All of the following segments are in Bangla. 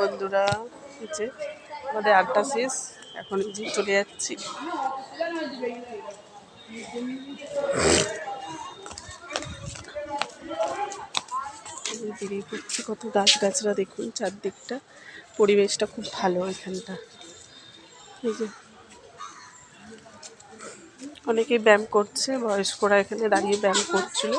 বন্ধুরা যে আমাদের আড্ডা শেষ, এখন যে চলে যাচ্ছি। বেরিয়ে পড়ছি কত গাছ গাছরা দেখুন, চারদিকটা, পরিবেশটা খুব ভালো এখানটা। অনেকেই ব্যায়াম করছে, বয়স্করা এখানে দাঁড়িয়ে ব্যায়াম করছিল।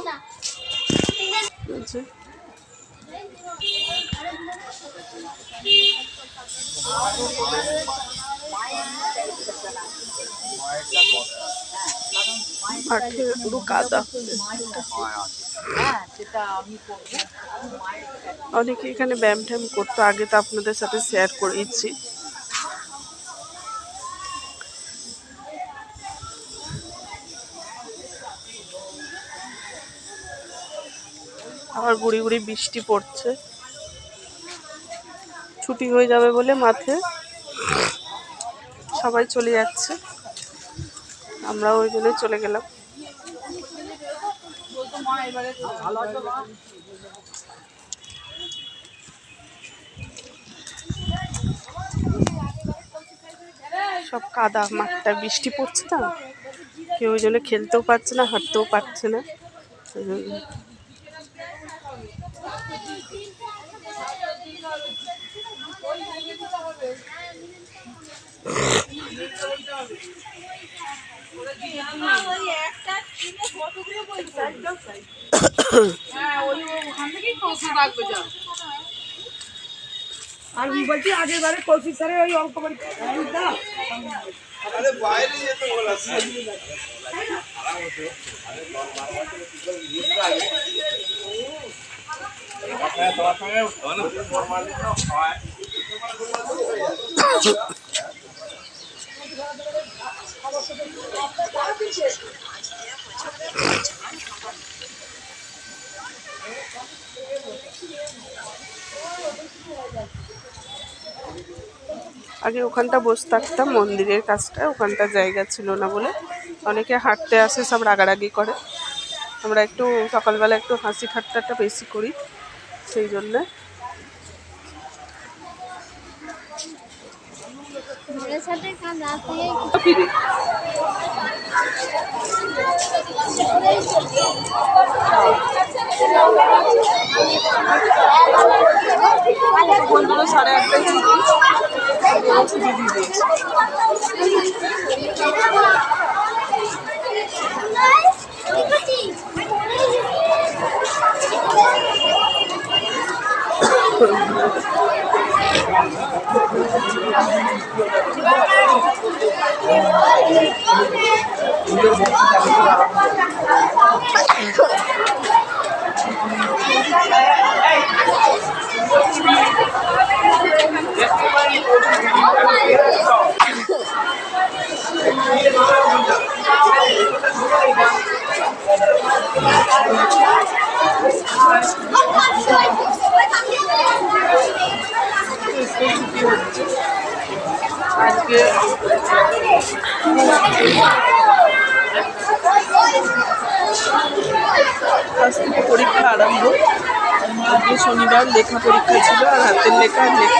অনেকে এখানে ব্যায়াম ট্যাম করতো, আগে তো আপনাদের সাথে শেয়ার করেইছি আবার গুড়ি গুড়ি বৃষ্টি পড়ছে। ছুটি হয়ে যাবে বলে মাঠে সবাই চলে যাচ্ছে। আমরা ওই জন্যই চলে গেলাম। সব কাদা মাঠটা, বৃষ্টি পড়ছে না কেউ ওই জন্য খেলতেও পারছে না, হাঁটতেও পারছে না। আর বলছি আগের বারে কৌশিক স্যারের ওই অঙ্ক পরীক্ষা আগে ওখানটা বসে থাকতাম, মন্দিরের কাছটা ওখানটা জায়গা ছিল না বলে। অনেকে হাঁটতে আসে, সব রাগারাগি করে। আমরা একটু সকালবেলা একটু হাসি ঠাট্টাটা বেশি করি, সেই জন্যে। সাড়ে আটটায় ছুটি ছুটি আজকে আজ থেকে পরীক্ষা আরম্ভ। শনিবার লেখা পরীক্ষা ছিল আর হাতের লেখা লেখা।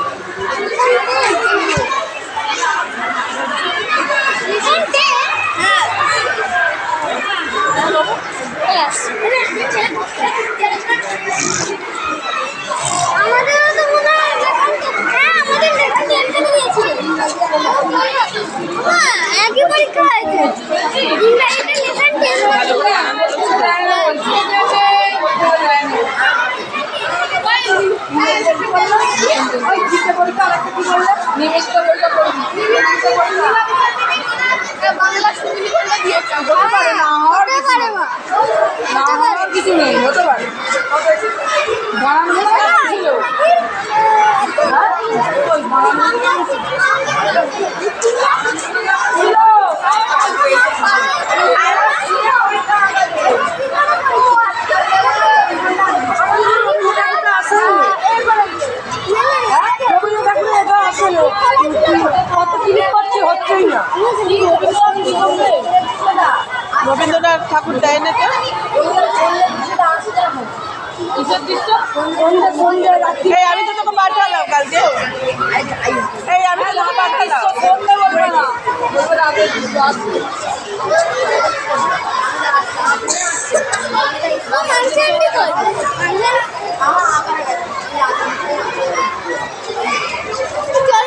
ওই দ্বিতীয় আর কিছু নেই হতে পারে এই আমি তো তোকে পাঠালাম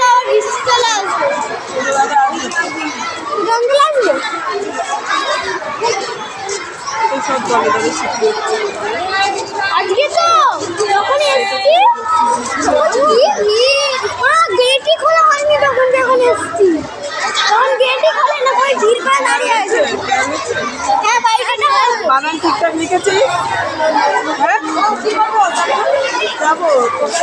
আবার বৃষ্টি চলে আসবে জঙ্গল আসবে এই সব দলে দলে ছুটি হচ্ছে আজকে তো যখন এসছি গেটই খোলা হয়নি তখন যখন এসছি তখন গেটই খোলে না করে ভিড় করে দাঁড়িয়ে আছে হ্যাঁ বাইরেটা হয়েছে বানান ঠিকঠাক লিখেছিস হ্যাঁ যাব সব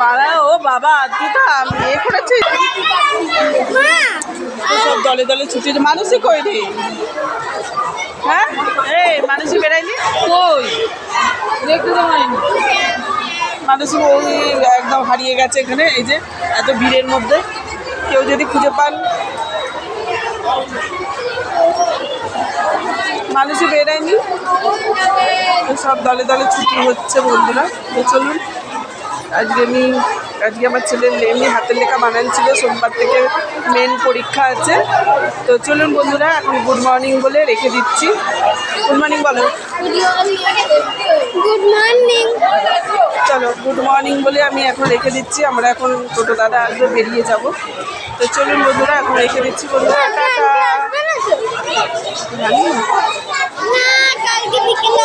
বাড়া ও বাবা তুই তো আম- ইয়ে সব দলে দলে ছুটি মানুষই কই রে? হ্যাঁ? এই মানুষই বেড়াইনি কই? দেখতে তো হয়নি মানুষ ওই একদম হারিয়ে গেছে এখানে এই যে এত ভিড়ের মধ্যে। কেউ যদি খুঁজে পান। মানুষই বেরায়নি। সব দলে দলে ছুটি হচ্ছে বন্ধুরা। তো চলুন আজকে আমি আজকে আমার ছেলের এমনি হাতের লেখা বানান ছিল। সোমবার থেকে মেন পরীক্ষা আছে। তো চলুন বন্ধুরা এখন গুড মর্নিং বলে রেখে দিচ্ছি। গুড মর্নিং বলো। গুড মর্নিং চলো গুড মর্নিং বলে আমি এখন রেখে দিচ্ছি। আমরা এখন টোটো দাদা আসবে বেরিয়ে যাব। তো চলুন বন্ধুরা এখন রেখে দিচ্ছি বন্ধুরা। টাটা। তো জানি না। না কালকে বিকেলে